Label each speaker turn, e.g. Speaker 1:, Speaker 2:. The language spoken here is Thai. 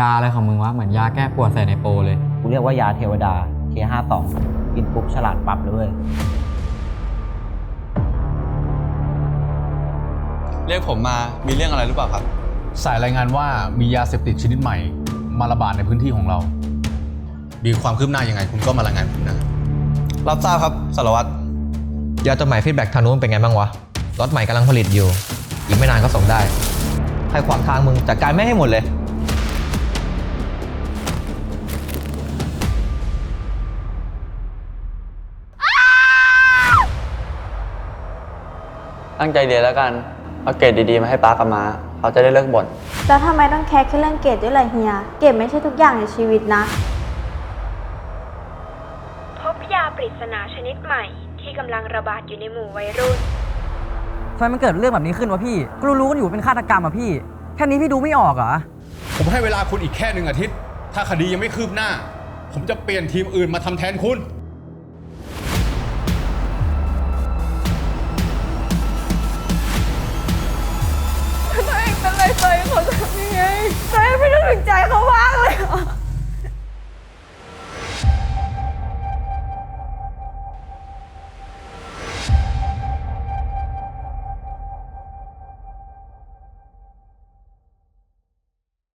Speaker 1: ยาอะไรของมึงวะ เหมือนยาแก้ปวดใส่ในโปรเลย
Speaker 2: กูเรียกว่ายาเทวดา K52 กินปุ๊บฉลาดปั๊บเลยเว้ย
Speaker 3: เรียกผมมามีเรื่องอะไรหรือเปล่าครับ
Speaker 4: สายรายงานว่ามียาเสพติดชนิดใหม่ มาระบาดในพื้นที่ของเรา
Speaker 3: มีความคืบหน้ายังไง คุณก็มารายงานผมนะ รับทราบครับสารวัตร
Speaker 5: ยาตัวใหม่ฟีดแบ็กทางนู้นเป็นไงบ้างวะรถใหม่กำลังผลิตอยู่ อีกไม่นานก็ส่งได้ใครขวางทางมึงจัดการไม่ให้หมดเลย
Speaker 6: ตั้งใจเรียนแล้วกัน เอาเกรดดีๆ มาให้ป้ากับมาเขาจะได้เลิกบ่น
Speaker 7: แล้วทำไมต้องแคร์แค่เรื่องเกรดด้วยล่ะเฮีย เกรดไม่ใช่ทุกอย่างในชีวิตนะ
Speaker 8: พบยาปริศนาชนิดใหม่ ที่กำลังระบาดอยู่ในหมู่วัยรุ่น
Speaker 9: ทำไมมันเกิดเรื่องแบบนี้ขึ้นวะพี่ก็รู้ๆกันอยู่เป็นฆาตกรรมอะพี่ แค่นี้พี่ดูไม่ออกเหรอ
Speaker 4: ผมให้เวลาคุณอีกแค่หนึ่งอาทิตย์ ถ้าคดียังไม่คืบหน้า ผมจะเปลี่ยนทีมอื่นมาทำแทนคุณ